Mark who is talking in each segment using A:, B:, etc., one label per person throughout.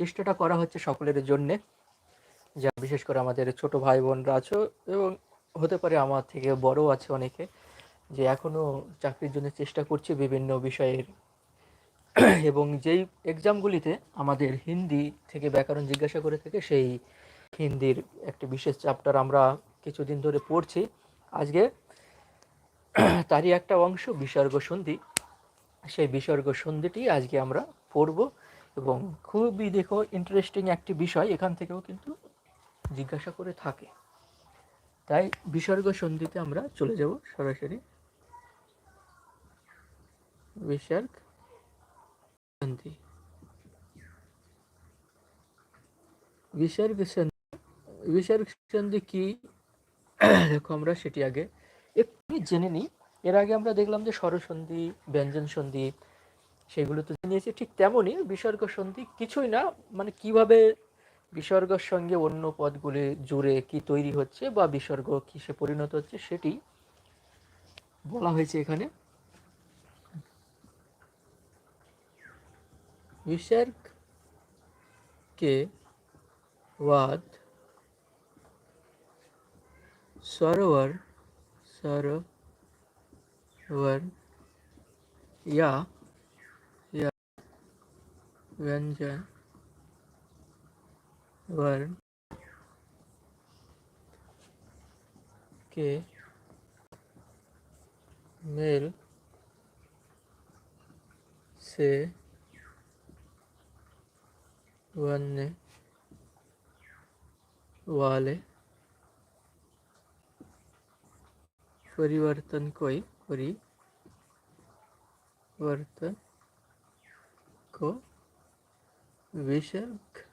A: চেষ্টাটা করা হচ্ছে সকলের জন্যে। যা বিশেষ করে আমাদের ছোট ভাই বোনরা আছো এবং হতে পারে আমার থেকে বড় আছে অনেকে, যে এখনও চাকরির জন্য চেষ্টা করছে বিভিন্ন বিষয়ের। এবং যেই এক্সামগুলিতে আমাদের হিন্দি থেকে ব্যাকরণ জিজ্ঞাসা করে থাকে, সেই হিন্দির একটি বিশেষ চ্যাপ্টার আমরা কিছুদিন ধরে পড়ছি। আজকে তারই একটা অংশ, বিসর্গ সন্ধি। সেই বিসর্গ সন্ধিটি আজকে আমরা পড়ব। এবং খুবই দেখো ইন্টারেস্টিং একটি বিষয়, এখান থেকেও কিন্তু জিজ্ঞাসা করে থাকে। তাই বিসর্গ সন্ধিতে আমরা চলে যাব সরাসরি। বিসর্গ সন্ধি। বিসর্গ সন্ধি বিসর্গ সন্ধি কি? দেখো আমরা সেটি আগে একটু জেনে নিই। এর আগে আমরা দেখলাম যে স্বরসন্ধি ব্যঞ্জন সন্ধি সেগুলো তো নিয়েছি ঠিক তেমনই বিসর্গ সন্ধি কিছুই না মানে কিভাবে বিসর্গের সঙ্গে অন্য পদগুলি জুড়ে কি তৈরি হচ্ছে বা বিসর্গ কিসে পরিণত হচ্ছে সেটি বলা হয়েছে এখানে विसर्ग के बाद सरोवर सरोवर या या व्यंजन वर्ण के मेल से बनने वाले परिवर्तन को ही परिवर्तन को विसर्ग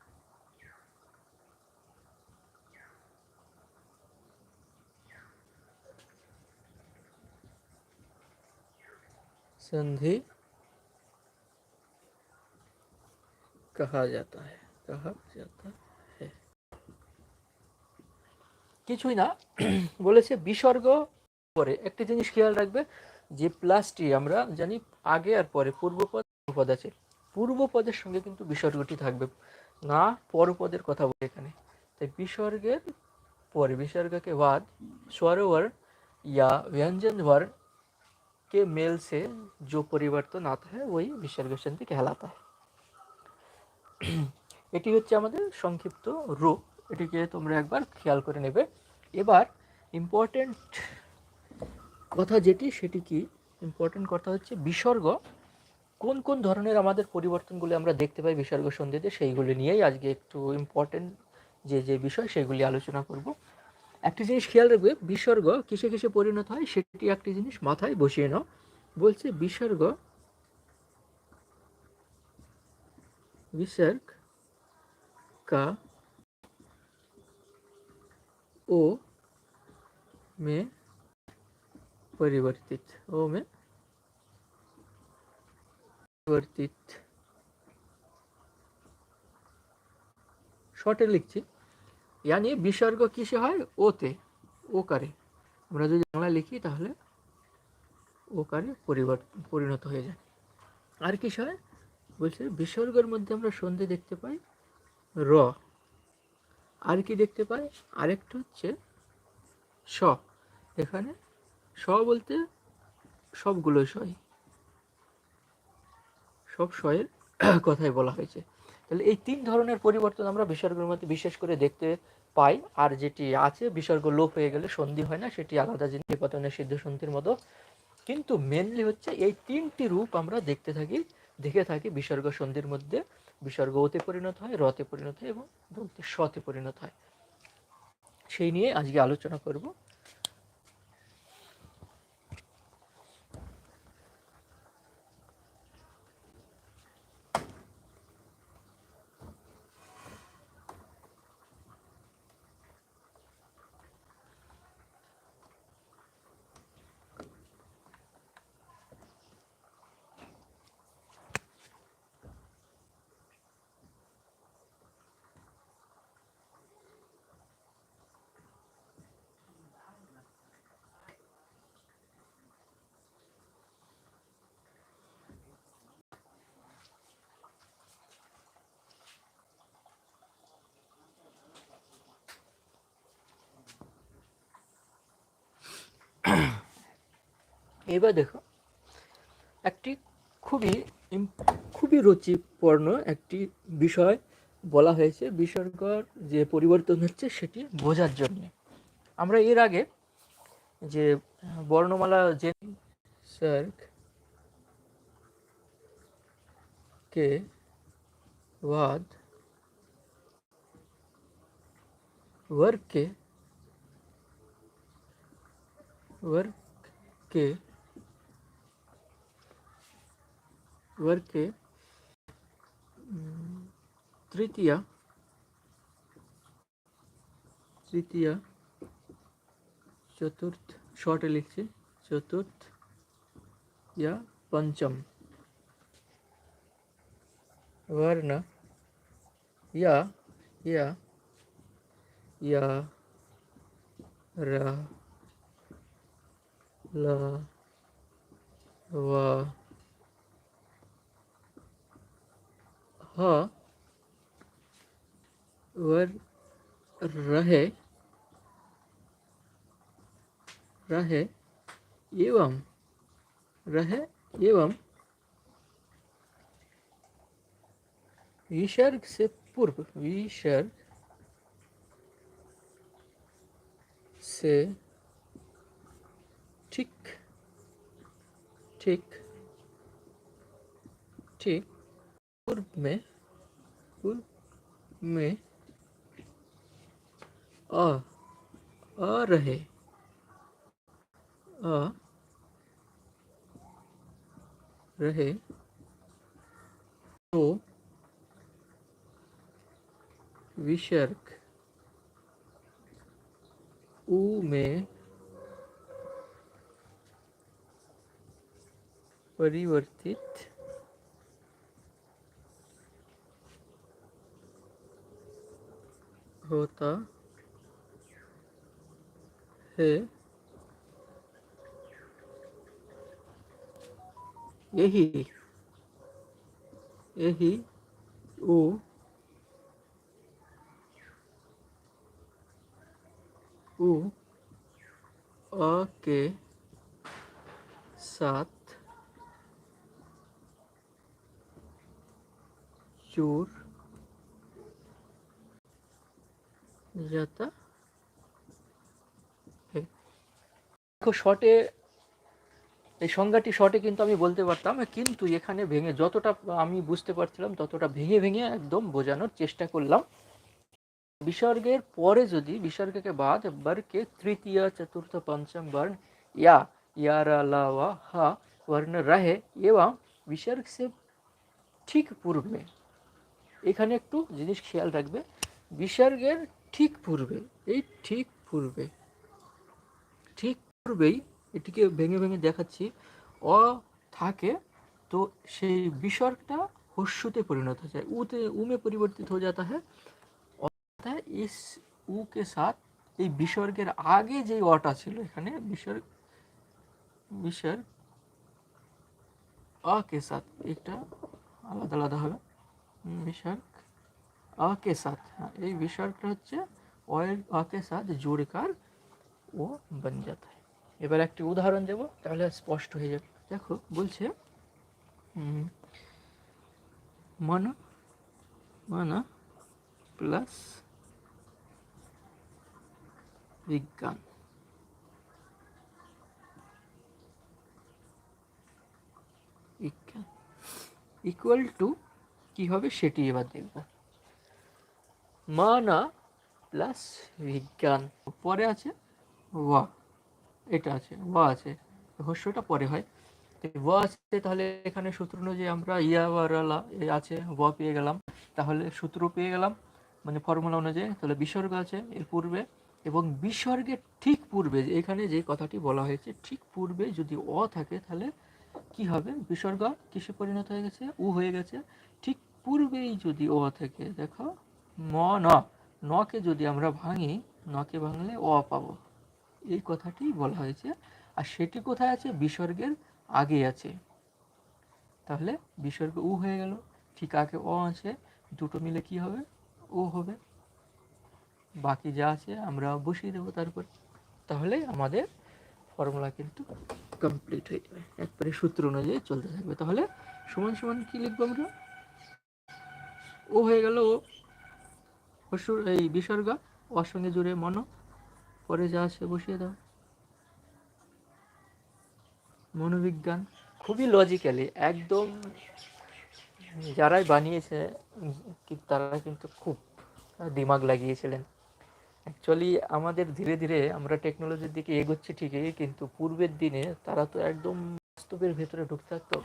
A: संधि कहा जाता है कहा जाता है কিছুই না বলেছে বিসর্গ পরে একটি জিনিস খেয়াল রাখবে যে প্লাসটি আমরা জানি আগে আর পরে পূর্বপদ পদ আছে পূর্বপদের সঙ্গে কিন্তু বিসর্গটি থাকবে না পরপদের কথা বলে এখানে তাই বিসর্গের পরে विसर्ग के बाद स्वर वर्ण या व्यंजन वर्ण के मेल से जो परिवर्तन आता है वही विसर्ग संधि कहलाता है এটি হচ্ছে আমাদের সংক্ষিপ্ত রূপ এটিকে তোমরা একবার খেয়াল করে নেবে এবার ইম্পর্টেন্ট কথা যেটি সেটি কি ইম্পর্টেন্ট কথা হচ্ছে বিসর্গ কোন কোন ধরনের আমাদের পরিবর্তনগুলি আমরা দেখতে পাই বিসর্গ সন্ধিতে সেইগুলি নিয়েই আজকে একটু ইম্পর্টেন্ট যে যে বিষয় সেগুলি আলোচনা করব একটি জিনিস খেয়াল রাখবে বিসর্গ কিসে কিসে পরিণত হয় সেটি একটি জিনিস মাথায় বসিয়ে নাও বলছে বিসর্গ विसर्ग का ओ में परिवर्तित ओ में worth it শর্টে লিখছি। ইয়ানি বিসর্গ কিসে হয়? ওতে, ওকারে। আমরা যদি বাংলা লিখি, তাহলে ওকারে পরিবর্তন পরিণত হয়ে যায়। আর কি হয়? বলছে বিসর্গের মধ্যে আমরা সন্ধে দেখতে পাই র। আর কি দেখতে পাই? আরেকটা হচ্ছে স। এখানে স বলতে সবগুলোই সয় সব শয়ের কথাই বলা হয়েছে। তাহলে এই তিন ধরনের পরিবর্তন আমরা বিসর্গের মধ্যে বিশেষ করে দেখতে পাই। আর যেটি আছে, বিসর্গ লোপ হয়ে গেলে সন্ধি হয় না, সেটি আলাদা জিনিস, নিপতনের সিদ্ধ সন্ধির মতো। কিন্তু মেনলি হচ্ছে এই তিনটি রূপ আমরা দেখতে থাকি, দেখে থাকি বিসর্গ সন্ধির মধ্যে। বিসর্গ ওতে পরিণত হয়, রতে পরিণত হয় এবং বলতে সতে পরিণত হয়। সেই নিয়ে আজকে আলোচনা করব। এবার দেখো একটি খুবই ইম- খুবই রুচিপূর্ণ একটি বিষয় বলা হয়েছে বিসর্গর যে পরিবর্তন হচ্ছে সেটি বোঝার জন্য আমরা এর আগে যে বর্ণমালা যে सर्ग के बाद वर्ग के वर्ग के वर्ग के तृतीय तृतीय, चतुर्थ शॉर्ट लिखे चतुर्थ या पंचम। वर्ण या या या, रा ल ह। वर रहे। रहे एवं। रहे एवं। विसर्ग से पूर्व विसर्ग से ठीक ठीक। ठीक। पूर्व में पूर्व में आ आ रहे। आ रहे। तो विसर्ग उ में परिवर्तित। होता है। यही यही ओ उ अ के साथ जोड़ जाता है দেখো শর্টে এই সংজ্ঞাটি শর্টে কিন্তু আমি বলতে পারতাম কিন্তু এখানে ভেঙে যতটা আমি বুঝতে পারছিলাম ততটা ভেঙে ভেঙে একদম বোঝানোর চেষ্টা করলাম विसर्गेर পরে যদি विसर्ग के बाद वर्ग के तृतीय चतुर्थ पंचम वर्ण या या र ल व ह वर्ण रहे एवं विसर्ग से ঠিক পূর্বে এখানে একটু জিনিস খেয়াল রাখবে, বিসর্গের ঠিক পূর্বে, এই ঠিক পূর্বে, ঠিক পূর্বেই এটিকে ভেঙে ভেঙে দেখাচ্ছি, অ থাকে, তো সেই বিসর্গটা হস্যুতে পরিণত হয়ে যায় উতে, উমে পরিবর্তিত হয়ে যাতা হ্যাঁ অর্থাৎ ইস উ কে সাথ, এই বিসর্গের আগে যে অটা ছিল এখানে, বিসর্গ বিসর্গ, অ কে সাথ, এটা আলাদা আলাদা হবে বিসর্গ অকে সাথ হ্যাঁ এই বিশার্কটা হচ্ছে অয়ের অকে সাথ জোরকার ও বন এবার একটি উদাহরণ দেব, তাহলে স্পষ্ট হয়ে যাবে। দেখো, বলছে মন মন প্লাস বিজ্ঞান। ইকুয়াল টু কি হবে সেটি এবার দেখব। মানা প্লাস বিজ্ঞান। পরে আছে ওয়া এটা আছে ওয়া আছে। হস্যটা পরে হয়। ওয়া আছে, তাহলে এখানে সূত্র অনুযায়ী আমরা ইয়া আছে ওয়া পেয়ে গেলাম। তাহলে সূত্র পেয়ে গেলাম মানে ফর্মুলা অনুযায়ী। তাহলে বিসর্গ আছে এর পূর্বে এবং বিসর্গের ঠিক পূর্বে, এখানে যে কথাটি বলা হয়েছে, ঠিক পূর্বে যদি অ থাকে, তাহলে কি হবে? বিসর্গ কিসে পরিণত হয়ে গেছে? উ হয়ে গেছে ঠিক পূর্বেই যদি অ থাকে, দেখো ম ন, নকে যদি আমরা ভাঙি, নকে ভাঙলে অ পাবো। এই কথাটি বলা হয়েছে। আর সেটি কোথায় আছে? বিসর্গের আগে আছে। তাহলে বিসর্গ উ হয়ে গেল। ঠিক আগে অ আছে। দুটো মিলে কি হবে? ও হবে। বাকি যা আছে আমরা বসিয়ে দেবো তারপর। তাহলে আমাদের ফর্মুলা কিন্তু কমপ্লিট হয়ে যাবে। একবারে সূত্র অনুযায়ী চলতে থাকবে। তাহলে সমান সমান কি লিখব আমরা? ও হয়ে গেল অসুর, এই বিসর্গ। ওর সঙ্গে জুড়ে মনো, পরে যা আছে বসিয়ে দাও। মনোবিজ্ঞান। খুবই লজিক্যালি একদম যারাই বানিয়েছে তারা কিন্তু খুব দিমাগ লাগিয়েছিলেন। অ্যাকচুয়ালি আমাদের ধীরে ধীরে আমরা টেকনোলজির দিকে এগোচ্ছি ঠিকই, কিন্তু পূর্বের দিনে তারা তো একদম বাস্তবের ভেতরে ঢুকতে থাকতো,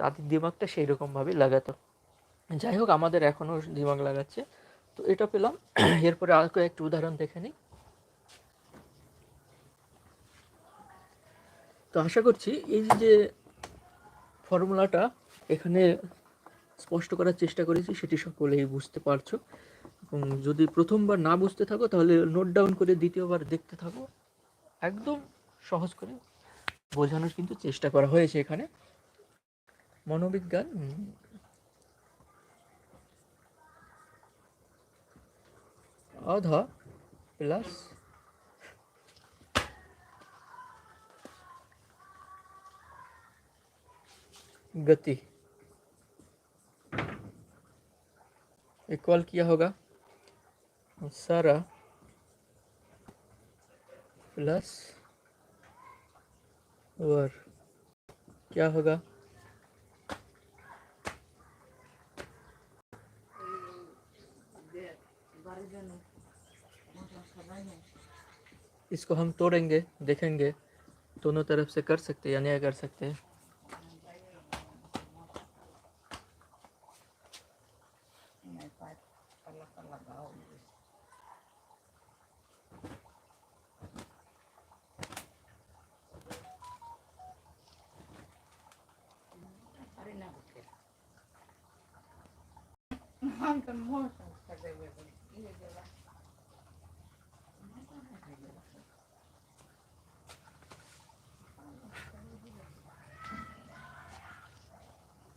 A: তাদের দিমাগটা সেই রকমভাবেই লাগাতো। যাই হোক আমাদের এখনও দিমাগ লাগাচ্ছে। তো এটা পেলাম। এরপরে আর কয়েকটি উদাহরণ দেখে নিই। তো আশা করছি এই যে ফর্মুলাটা এখানে স্পষ্ট করার চেষ্টা করেছি, সেটি সকলেই বুঝতে পারছ। এবং যদি প্রথমবার না বুঝতে থাকো, তাহলে নোট ডাউন করে দ্বিতীয়বার দেখতে থাকো। একদম সহজ করে বোঝানোর কিন্তু চেষ্টা করা হয়েছে এখানে। মনোবিজ্ঞান आधा प्लस गति इक्वल किया होगा सारा प्लस और क्या होगा? इसको हम तोड़ेंगे देखेंगे दोनों तरफ़ से कर सकते या नहीं कर सकते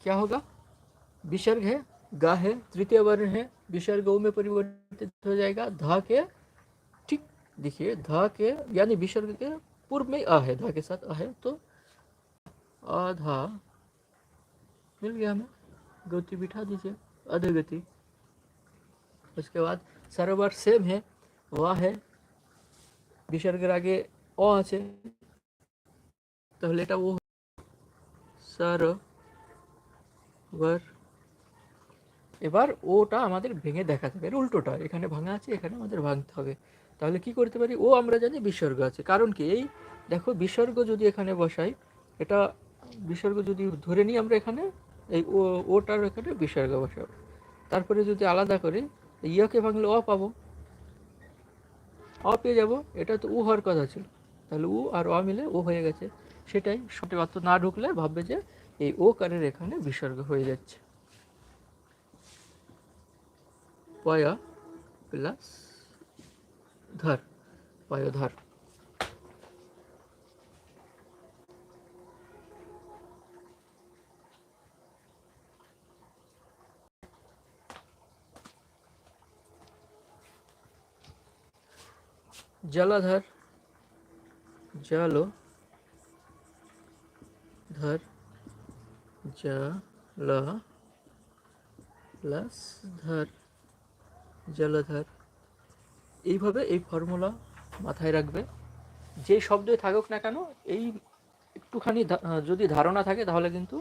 A: क्या होगा विसर्ग है गा है तृतीय वर्ण है विसर्ग ऊ में परिवर्तित हो जाएगा धा के ठीक देखिए धा के यानी विसर्ग के पूर्व में आ है धा के साथ आ है तो आधा मिल गया हमें गति बिठा दीजिए अधोगति उसके बाद सरोवर सेम है वह है বিসর্গের আগে অ আছে তাহলে এটা ও সার এবার এবার ওটা আমাদের ভেঙে দেখাতে হবে। এর উল্টোটা, এখানে ভাঙা আছে, এখানে আমাদের ভাঙতে হবে। তাহলে কি করতে পারি? ও আমরা জানি বিসর্গ আছে। কারণ কি? এই দেখো বিসর্গ যদি এখানে বসাই, এটা বিসর্গ যদি ধরে নিই আমরা এখানে, এই ও, ওটার এখানে বিসর্গ বসাবো। তারপরে যদি আলাদা করি ইয়কে ভাঙলে অ পাবো। অ পেয়ে যাব, এটা তো উ হওয়ার কথা ছিল। তাহলে উ আর অ মিলে ও হয়ে গেছে। সেটাই, সঠিক অর্থ না ঢুকলে ভাববে যে এই ও কারের এখানে বিসর্গ হয়ে যাচ্ছে। পয়া প্লাস ধর পয়োধর জলাধর জলো ধর। জল প্লাস ধর জলধর এইভাবে এই ফর্মুলা মাথায় রাখবে। যে শব্দই থাকুক না কেন, এই একটুখানি যদি ধারণা থাকে তাহলে কিন্তু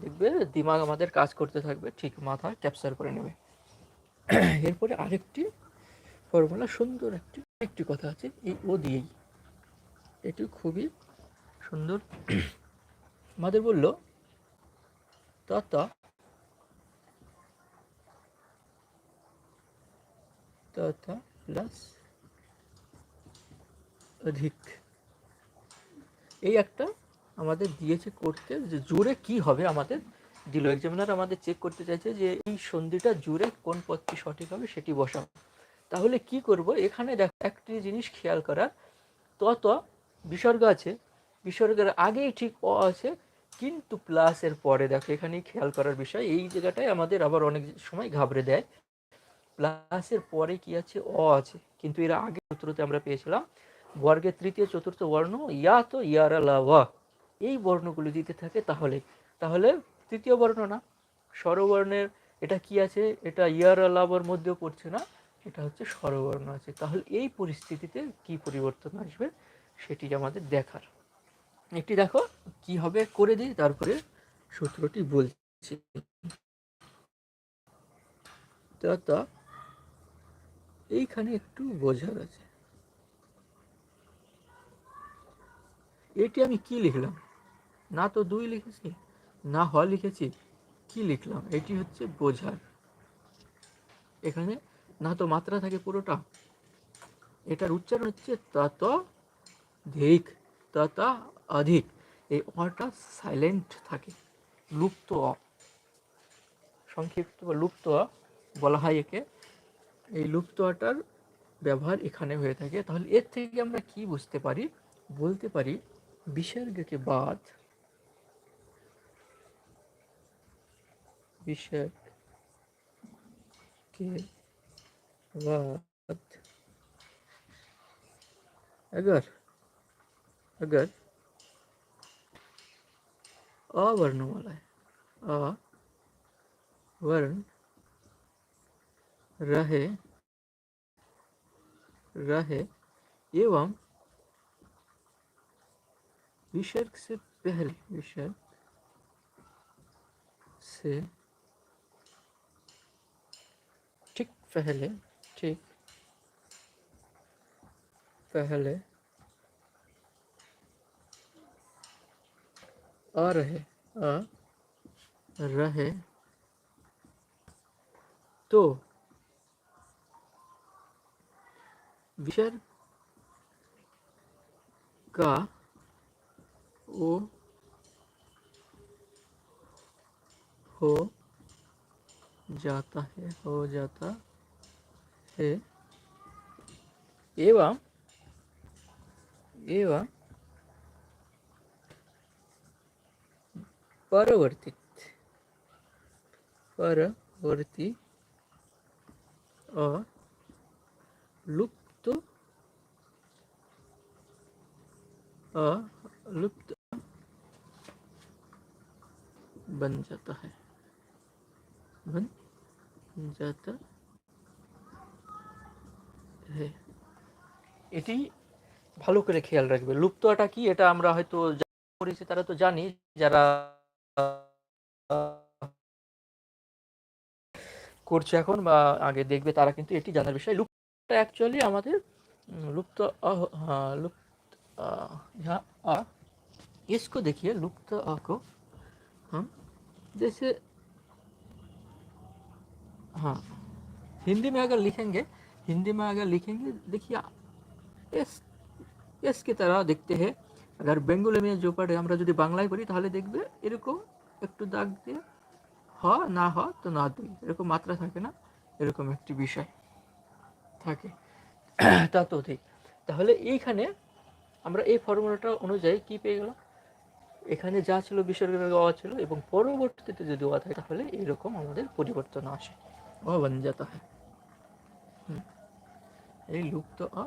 A: দেখবে দিমাগ আমাদের কাজ করতে থাকবে, ঠিক মাথা ক্যাপচার করে নেবে। এরপরে আরেকটি ফর্মুলা সুন্দর একটি একটি কথা আছে, এই ও দিয়েই। এটি খুবই সুন্দর। আমাদের বলল তত তত প্লাস অধিক। এই একটা আমাদের দিয়েছে করতে, যে জুড়ে কি হবে আমাদের দিল। এক্সামিনার আমাদের চেক করতে চাইছে যে এই সন্ধিটা জুড়ে কোন পদটি সঠিক হবে সেটি বসাও। তাহলে কি করব? এখানে দেখো একটি জিনিস খেয়াল করার। তত বিসর্গ আছে। বিসর্গের আগেই ঠিক অ আছে। কিন্তু প্লাসের পরে দেখো এখানেই খেয়াল করার বিষয়, এই জায়গাটায় আমাদের আবার অনেক সময় ঘাবড়ে দেয়। প্লাসের পরে কি আছে? অ আছে। কিন্তু এর আগে সূত্রতে আমরা পেয়েছিলাম, বর্গের তৃতীয় চতুর্থ বর্ণ ইয়া তো ইয়ারা লা ওয়া। এই বর্ণগুলো দিতে থাকে তাহলে তাহলে তৃতীয় বর্ণ না। স্বরবর্ণের এটা কি আছে? এটা ইয়ার লাভের মধ্যেও পড়ছে না, এটা হচ্ছে স্বরবর্ণ আছে। তাহলে এই পরিস্থিতিতে কি পরিবর্তন আসবে সেটি আমাদের দেখার। একটি দেখো, কি হবে করে দিই, তারপরে সূত্রটি বলছি। এইখানে একটু বোঝার আছে। এটি আমি কি লিখলাম? না তো দুই লিখেছি, না হ লিখেছি, কি লিখলাম? এটি হচ্ছে বোঝার। এখানে না তো মাত্রা থাকে পুরোটা, এটার উচ্চারণ হচ্ছে তত ধিক তত অধিক এই অটা সাইলেন্ট থাকে লুপ্ত অ সংক্ষিপ্ত বা লুপ্ত অ বলা হয় একে এই লুপ্ত অটার ব্যবহার এখানে হয়ে থাকে তাহলে এর থেকে আমরা কি বুঝতে পারি বলতে পারি विसर्ग के बाद विसर्ग के बाद अगर अगर अवर्ण वाला है। अ वर्ण रहे रहे एवं विसर्ग से पहले, विसर्ग से ठीक पहले ठीक पहले आ रहे आ रहे। तो विसर्ग का ओ हो जाता है, हो जाता है। एवं एवं परवर्तित परवर्ती और लुप्त लुप्त बन जाता है बन जाता है এটি ভালো করে খেয়াল রাখবে লুপ্তটা কি এটা আমরা হয়তো করেছি তারা তো জানি যারা করছে এখন বা আগে দেখবে তারা কিন্তু এটি জানার বিষয় লুপ্তটা অ্যাকচুয়ালি আমাদের লুপ্ত हाँ लुप्त यहाँ आ इसको देखिए लुप्त आ को हम जैसे हाँ हिंदी में अगर लिखेंगे हिंदी में अगर लिखेंगे देखिए এস এস কি তারা দেখতে হে আর বেঙ্গলেমিয়া জোপারে আমরা যদি বাংলায় করি তাহলে দেখবে এরকম একটু দাগ দিয়ে হ না হ তো না দুই এরকম মাত্রা থাকে না এরকম একটি বিষয় থাকে তা তো ঠিক তাহলে এইখানে আমরা এই ফর্মুলাটা অনুযায়ী কি পেয়ে গেলাম এখানে যা ছিল বিসর্গের অ ছিল এবং পরবর্তীতে যদি অ থাকে তাহলে এরকম আমাদের পরিবর্তন আসে অবঞ্জাত হয় এই লুপ্ত অ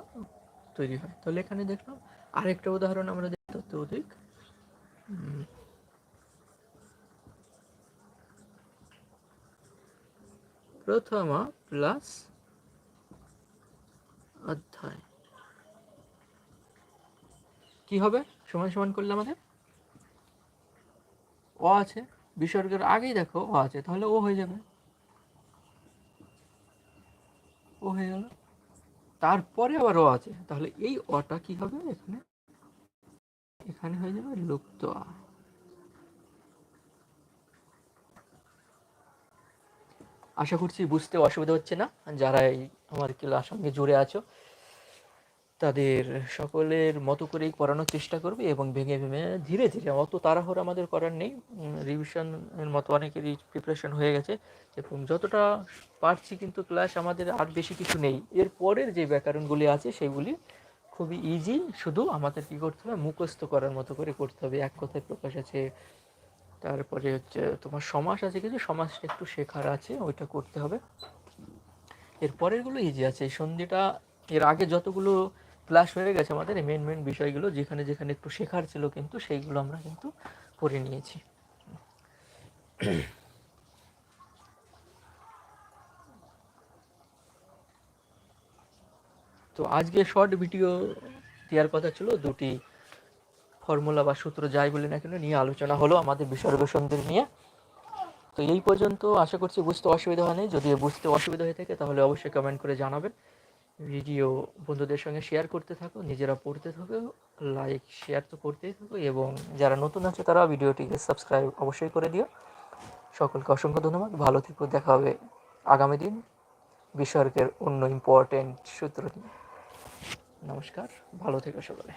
A: তৈরি হয় তাহলে এখানে দেখলাম আরেকটা উদাহরণ আমরা দেখতে তো অধিক প্রথমা প্লাস অধ্যায়। কি হবে? সমান সমান করলে আমাদের? অ আছে, বিসর্গের আগেই দেখো, অ আছে, তাহলে ও হয়ে যাবে। ও হয়ে গেল। তারপরে আবার ও আছে। তাহলে এই অটা কি হবে এখানে? এখানে হয়ে যাবে লুপ্ত আ। আশা করছি বুঝতে অসুবিধা হচ্ছে না। যারা এই আমার ক্লাস সঙ্গে জুড়ে আছো তাদের সকলের মতো করেই করানোর চেষ্টা করবে এবং ভেঙে ভেঙে ধীরে ধীরে, অত তাড়াহুড়ো আমাদের করার নেই। রিভিশনের মতো অনেকেরই প্রিপারেশন হয়ে গেছে। এবং যতটা পারছি কিন্তু ক্লাস আমাদের আর বেশি কিছু নেই। এর পরের যে ব্যাকরণগুলি আছে, সেগুলি খুবই ইজি শুধু আমাদের কী করতে হবে, মুখস্থ করার মতো করে করতে হবে। এক কথায় প্রকাশ আছে। তারপরে হচ্ছে তোমার সমাস আছে কিছু সমাজটা একটু শেখার আছে, ওইটা করতে হবে। এর পরেরগুলো ইজি আছে। সন্ধিটা এর আগে যতগুলো ক্লাস হয়ে গেছে আমাদের মেন মেন বিষয়গুলো, যেখানে যেখানে একটু শেখার ছিল কিন্তু সেইগুলো আমরা কিন্তু করে নিয়েছি। তো আজকে শর্ট ভিডিও দেওয়ার কথা ছিল, দুটি ফর্মুলা বা সূত্র যাই বলি না কেন নিয়ে আলোচনা হলো আমাদের বিসর্গসনদের নিয়ে। তো এই পর্যন্ত আশা করছি বুঝতে অসুবিধা হয়নি। যদি বুঝতে অসুবিধা হয়ে থাকে তাহলে অবশ্যই কমেন্ট করে জানাবেন। ভিডিও বন্ধুদের সঙ্গে শেয়ার করতে থাকো, নিজেরা পড়তে থাকো লাইক শেয়ার তো করতেই থাকো এবং যারা নতুন আছে তারা ভিডিওটিকে সাবস্ক্রাইব অবশ্যই করে দিও। সকলকে অসংখ্য ধন্যবাদ, ভালো থেকো, দেখা হবে আগামী দিন বিসর্গের অন্য ইম্পর্টেন্ট সূত্র নিয়ে। নমস্কার, ভালো থেকো সকলে